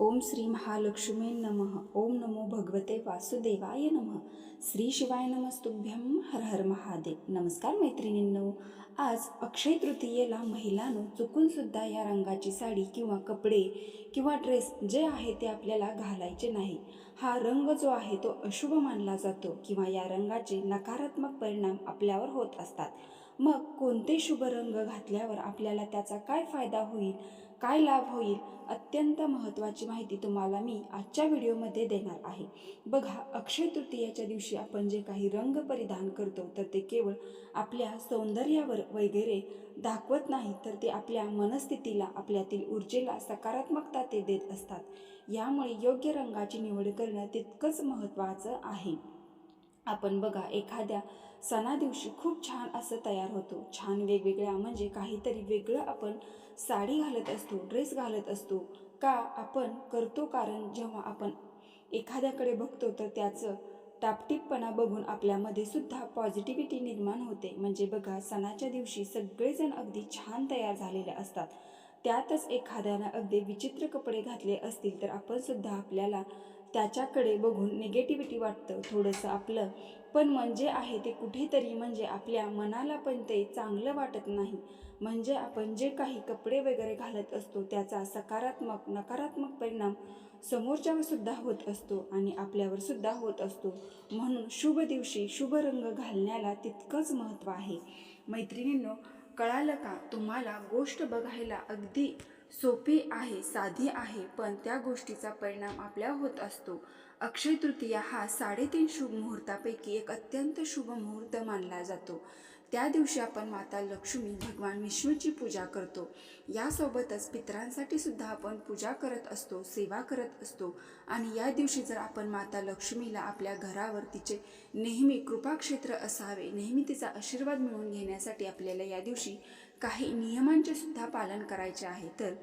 ओम श्री महालक्ष्मी नमः. ओम नमो भगवते वासुदेवाय नमः. श्री शिवाय नमस्तुभ्यम हर हर महादेव. नमस्कार मैत्रिणींनो. आज अक्षय तृतीयेला महिलांनो चुकून सुद्धा या रंगाची साडी किंवा कपडे किंवा ड्रेस जे आहे ते आपल्याला घालायचे नाही. हा रंग जो आहे तो अशुभ मानला जातो किंवा या रंगाचे नकारात्मक परिणाम आपल्यावर होत असतात. मग कोणते शुभ रंग घातल्यावर आपल्याला त्याचा काय फायदा होईल? काय लाभ होईल अत्यंत महत्त्वाची माहिती तुम्हाला मी आजच्या व्हिडिओमध्ये देणार आहे. बघा अक्षय तृतीयाच्या दिवशी आपण जे काही रंग परिधान करतो तर ते केवळ आपल्या सौंदर्यावर वगैरे दाखवत नाही तर ते आपल्या मनस्थितीला आपल्यातील ऊर्जेला सकारात्मकता ते देत असतात. यामुळे योग्य रंगाची निवड करणं तितकंच महत्त्वाचं आहे. आपण बघा एखाद्या सणादिवशी खूप छान असं तयार होतो. छान वेगवेगळ्या म्हणजे काहीतरी वेगळं आपण साडी घालत असतो ड्रेस घालत असतो. का आपण करतो कारण जेव्हा आपण एखाद्याकडे बघतो तर त्याचं टापटीपणा बघून आपल्यामध्ये सुद्धा पॉझिटिव्हिटी निर्माण होते. म्हणजे बघा सणाच्या दिवशी सगळेजण अगदी छान तयार झालेले असतात. त्यातच एखाद्यानं अगदी विचित्र कपडे घातले असतील तर आपण सुद्धा आपल्याला त्याच्याकडे बघून निगेटिव्हिटी वाटतं थोडंसं आपलं. पण म्हणजे आहे ते कुठेतरी म्हणजे आपल्या मनाला पण ते चांगलं वाटत नाही. म्हणजे आपण जे काही कपडे वगैरे घालत असतो त्याचा सकारात्मक नकारात्मक परिणाम समोरच्यावरसुद्धा होत असतो आणि आपल्यावरसुद्धा होत असतो. म्हणून शुभ दिवशी शुभ रंग घालण्याला तितकंच महत्त्व आहे. मैत्रिणींनो कळालं का तुम्हाला गोष्ट बघायला अगदी सोपी आहे साधी आहे पण त्या गोष्टीचा परिणाम आपल्या होत असतो. अक्षय तृतीया हा साडेतीन शुभ मुहूर्तापैकी एक अत्यंत शुभ मुहूर्त मानला जातो. त्या दिवशी आपण माता लक्ष्मी भगवान विष्णूची पूजा करतो. यासोबतच पितरांसाठी सुद्धा आपण पूजा करत असतो सेवा करत असतो. आणि या दिवशी जर आपण माता लक्ष्मीला आपल्या घरावर तिचे नेहमी कृपाक्षेत्र असावे नेहमी तिचा आशीर्वाद मिळवून घेण्यासाठी आपल्याला या दिवशी काही नियमांचे सुद्धा पालन करायचे आहे तर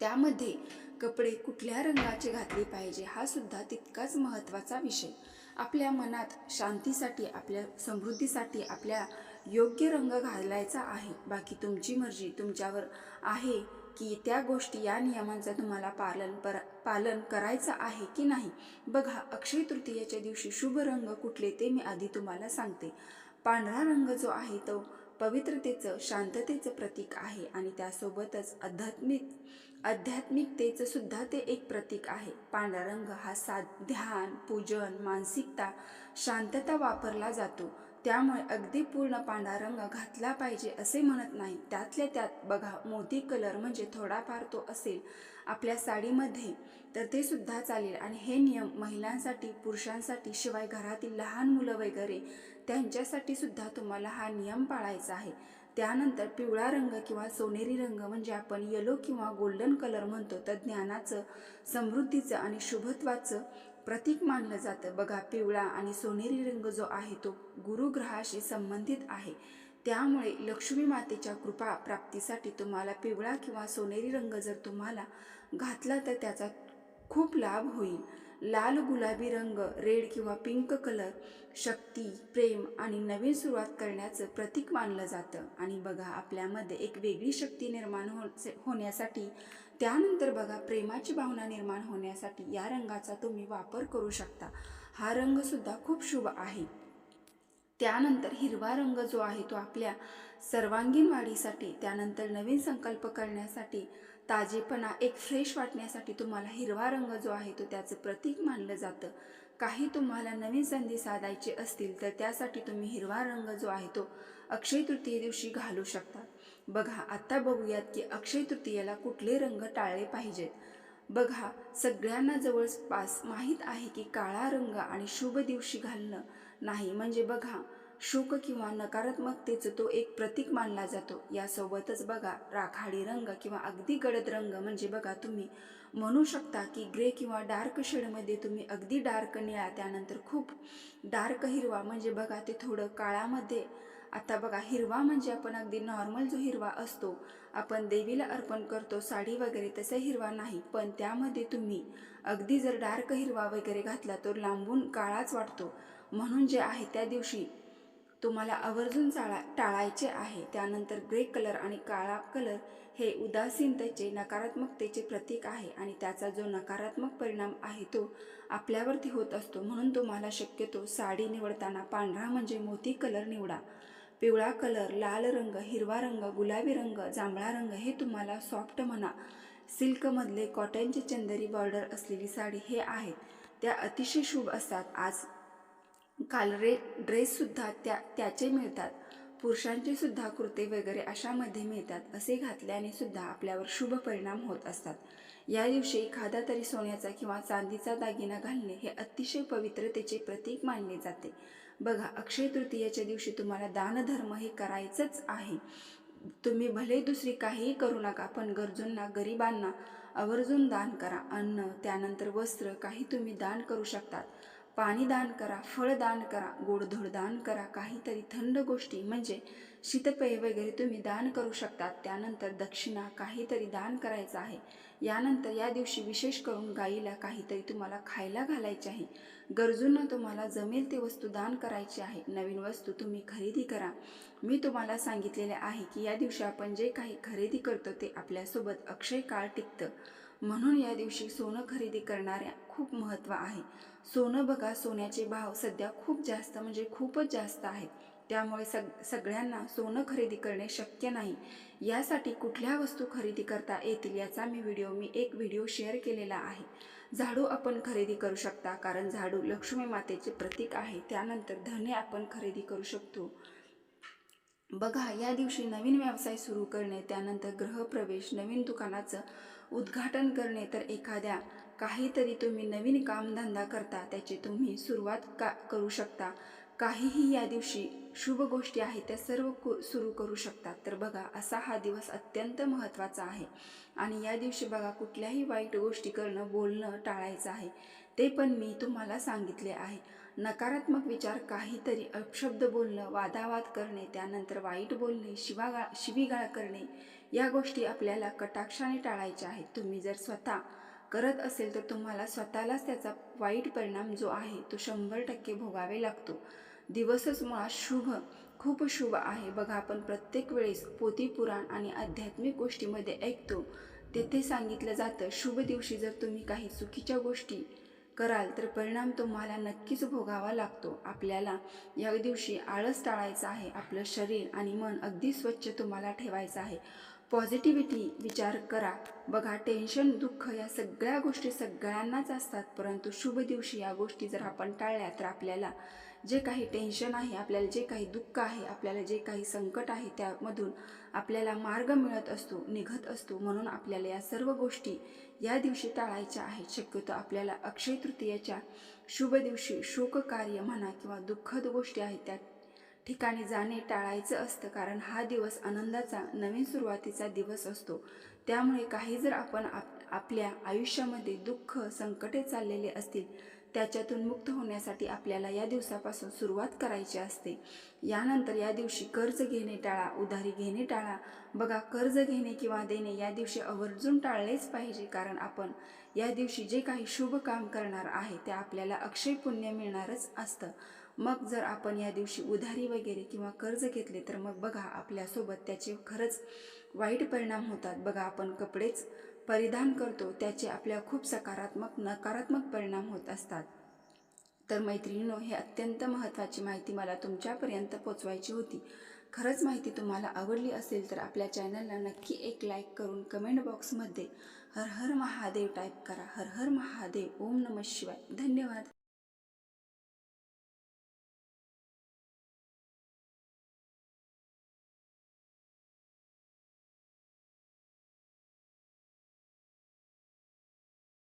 त्यामध्ये कपडे कुठल्या रंगाचे घातले पाहिजे हा सुद्धा तितकाच महत्त्वाचा विषय. आपल्या मनात शांतीसाठी आपल्या समृद्धीसाठी आपल्या योग्य रंग घालायचा आहे. बाकी तुमची मर्जी तुमच्यावर आहे की त्या गोष्टी या नियमांचं तुम्हाला पालन पर पालन करायचं आहे की नाही. बघा अक्षय तृतीयेच्या दिवशी शुभ रंग कुठले ते मी आधी तुम्हाला सांगते. पांढरा रंग जो आहे तो पवित्रतेचं शांततेचं प्रतीक आहे आणि त्यासोबतच आध्यात्मिक आध्यात्मिकतेचं सुद्धा ते एक प्रतीक आहे. पांढरा रंग हा साध ध्यान पूजन मानसिकता शांतता वापरला जातो. त्यामुळे अगदी पूर्ण पांढरा रंग घातला पाहिजे असे म्हणत नाही. त्यातल्या त्यात बघा मोती कलर म्हणजे थोडाफार तो असेल आपल्या साडीमध्ये तर ते सुद्धा चालेल. आणि हे नियम महिलांसाठी पुरुषांसाठी शिवाय घरातील लहान मुलं वगैरे त्यांच्यासाठी सुद्धा तुम्हाला हा नियम पाळायचा आहे. त्यानंतर पिवळा रंग किंवा सोनेरी रंग म्हणजे आपण येलो किंवा गोल्डन कलर म्हणतो तर ज्ञानाचं समृद्धीचं आणि शुभत्वाचं प्रतीक मानलं जातं. बघा पिवळा आणि सोनेरी रंग जो आहे तो गुरुग्रहाशी संबंधित आहे. त्यामुळे लक्ष्मी मातेच्या कृपा प्राप्तीसाठी तुम्हाला पिवळा किंवा सोनेरी रंग जर तुम्हाला घातला तर त्याचा खूप लाभ होईल. लाल गुलाबी रंग रेड किंवा पिंक कलर शक्ती प्रेम आणि नवीन सुरुवात करण्याचं प्रतीक मानलं जातं. आणि बघा आपल्यामध्ये एक वेगळी शक्ती निर्माण हो होण्यासाठी त्यानंतर बघा प्रेमाची भावना निर्माण होण्यासाठी या रंगाचा तुम्ही वापर करू शकता. हा रंगसुद्धा खूप शुभ आहे. त्यानंतर हिरवा रंग जो आहे तो आपल्या सर्वांगीण वाढीसाठी त्यानंतर नवीन संकल्प करण्यासाठी ताजेपणा एक फ्रेश वाटण्यासाठी तुम्हाला हिरवा रंग जो आहे तो त्याचं प्रतीक मानलं जातं. काही तुम्हाला नवीन संधी साधायची असतील तर त्यासाठी तुम्ही हिरवा रंग जो आहे तो अक्षय तृतीये दिवशी घालू शकता. बघा आत्ता बघूयात की अक्षय तृतीयेला कुठले रंग टाळले पाहिजेत? बघा सगळ्यांना जवळपास माहीत आहे की काळा रंग आणि शुभ दिवशी घालणं नाही. म्हणजे बघा शुक किंवा नकारात्मकतेचं तो एक प्रतीक मानला जातो. यासोबतच बघा राखाडी रंग किंवा अगदी गडद रंग म्हणजे बघा तुम्ही म्हणू शकता की ग्रे किंवा डार्क शेडमध्ये तुम्ही अगदी डार्क निळा त्यानंतर खूप डार्क हिरवा म्हणजे बघा ते थोडं काळामध्ये आता बघा हिरवा म्हणजे आपण अगदी नॉर्मल जो हिरवा असतो आपण देवीला अर्पण करतो साडी वगैरे तसा हिरवा नाही. पण त्यामध्ये तुम्ही अगदी जर डार्क हिरवा वगैरे घातला तर लांबून काळाच वाटतो. म्हणून जे आहे त्या दिवशी तुम्हाला आवर्जून चाळा टाळायचे आहे. त्यानंतर ग्रे कलर आणि काळा कलर हे उदासीनतेचे नकारात्मकतेचे प्रतीक आहे आणि त्याचा जो नकारात्मक परिणाम आहे तो आपल्यावरती होत असतो. म्हणून तुम्हाला शक्यतो साडी निवडताना पांढरा म्हणजे मोती कलर निवडा. पिवळा कलर लाल रंग हिरवा रंग गुलाबी रंग जांभळा रंग हे तुम्हाला सॉफ्ट म्हणा. सिल्कमधले कॉटनची चंदेरी बॉर्डर असलेली साडी हे आहेत. त्या अतिशय शुभ असतात. आज कालरे ड्रेससुद्धा त्या त्याचे मिळतात. पुरुषांचे सुद्धा कुर्ते वगैरे अशामध्ये मिळतात. असे घातल्याने सुद्धा आपल्यावर शुभ परिणाम होत असतात. या दिवशी एखादा तरी सोन्याचा किंवा चांदीचा दागिना घालणे हे अतिशय पवित्रतेचे प्रतीक मानले जाते. बघा अक्षय तृतीयेच्या दिवशी तुम्हाला दानधर्म हे करायचंच आहे. तुम्ही भले दुसरी काहीही करू नका पण गरजूंना गरिबांना आवर्जून दान करा. अन्न त्यानंतर वस्त्र काही तुम्ही दान करू शकतात. पाणी दान करा फळ दान करा गोडधोड दान करा काहीतरी थंड गोष्टी म्हणजे शीतपेय वगैरे तुम्ही दान करू शकतात. त्यानंतर दक्षिणा काहीतरी दान करायचं आहे. यानंतर या दिवशी विशेष करून गाईला काहीतरी तुम्हाला खायला घालायचे आहे. गरजूंना तुम्हाला जमेल ते वस्तू दान करायची आहे. नवीन वस्तू तुम्ही खरेदी करा. मी तुम्हाला सांगितलेले आहे की या दिवशी आपण जे काही खरेदी करतो ते आपल्यासोबत अक्षय काळ टिकतं. म्हणून या दिवशी सोनं खरेदी करणाऱ्या खूप महत्त्व आहे. सोनं बघा सोन्याचे भाव सध्या खूप जास्त म्हणजे खूपच जास्त आहेत. त्यामुळे सग सगळ्यांना सोनं खरेदी करणे शक्य नाही. यासाठी कुठल्या वस्तू खरेदी करता येतील याचा मी व्हिडिओ मी एक व्हिडिओ शेअर केलेला आहे. झाडू आपण खरेदी करू शकता कारण झाडू लक्ष्मी मातेचे प्रतीक आहे. त्यानंतर धने आपण खरेदी करू शकतो. बघा या दिवशी नवीन व्यवसाय सुरू करणे त्यानंतर गृहप्रवेश नवीन दुकानाचं उद्घाटन करणे तर एखाद्या काहीतरी तुम्ही नवीन कामधंदा करता त्याची तुम्ही सुरुवात का करू शकता. काहीही या दिवशी शुभ गोष्टी आहेत त्या सर्व कु सुरू करू शकतात तर बघा असा हा दिवस अत्यंत महत्त्वाचा आहे. आणि या दिवशी बघा कुठल्याही वाईट गोष्टी करणं बोलणं टाळायचं आहे. ते पण मी तुम्हाला सांगितले आहे. नकारात्मक विचार काहीतरी अपशब्द बोलणं वादावाद करणे त्यानंतर वाईट बोलणे शिवागा शिवीगाळ करणे या गोष्टी आपल्याला कटाक्षाने टाळायच्या आहेत. तुम्ही जर स्वतः करत असेल तर तुम्हाला स्वतःलाच त्याचा वाईट परिणाम जो आहे तो शंभर टक्के भोगावे लागतो. दिवसच मुळात शुभ खूप शुभ आहे. बघा आपण प्रत्येक वेळेस पोती पुराण आणि आध्यात्मिक गोष्टीमध्ये ऐकतो. तेथे सांगितलं जातं शुभ दिवशी जर तुम्ही काही चुकीच्या गोष्टी कराल तर परिणाम तुम्हाला नक्कीच भोगावा लागतो. आपल्याला या दिवशी आळस टाळायचा आहे. आपलं शरीर आणि मन अगदी स्वच्छ तुम्हाला ठेवायचं आहे. पॉझिटिव्हिटी विचार करा. बघा टेन्शन दुःख या सगळ्या गोष्टी सगळ्यांनाच असतात परंतु शुभ दिवशी या गोष्टी जर आपण टाळल्या तर आपल्याला जे काही टेन्शन आहे आपल्याला जे काही दुःख आहे आपल्याला जे काही संकट आहे त्यामधून आपल्याला मार्ग मिळत असतो निघत असतो म्हणून आपल्याला या सर्व गोष्टी या दिवशी टाळायच्या आहेत. शक्यतो आपल्याला अक्षय तृतीयेच्या शुभ दिवशी शोककार्य म्हणा किंवा दुःखद गोष्टी आहेत त्या ठिकाणी जाणे टाळायचं असतं कारण हा दिवस आनंदाचा नवीन सुरुवातीचा दिवस असतो. त्यामुळे काही जर आपण आप आपल्या आयुष्यामध्ये दुःख संकटे चाललेले असतील त्याच्यातून मुक्त होण्यासाठी आपल्याला या दिवसापासून सुरुवात करायची असते. यानंतर या दिवशी कर्ज घेणे टाळा उधारी घेणे टाळा. बघा कर्ज घेणे किंवा देणे या दिवशी आवर्जून टाळलेच पाहिजे कारण आपण या दिवशी जे काही शुभ काम करणार आहे ते आपल्याला अक्षय पुण्य मिळणारच असतं. मग जर आपण या दिवशी उधारी वगैरे किंवा कर्ज घेतले तर मग बघा आपल्यासोबत त्याचे खरंच वाईट परिणाम होतात. बघा आपण कपडेच परिधान करतो त्याचे आपल्या खूप सकारात्मक नकारात्मक परिणाम होत असतात. तर मैत्रिणीनो हे अत्यंत महत्त्वाची माहिती मला तुमच्यापर्यंत पोचवायची होती. खरंच माहिती तुम्हाला आवडली असेल तर आपल्या चॅनलला नक्की एक लाईक करून कमेंट बॉक्समध्ये हर हर महादेव टाईप करा. हर हर महादेव. ओम नम शिवाय. धन्यवाद.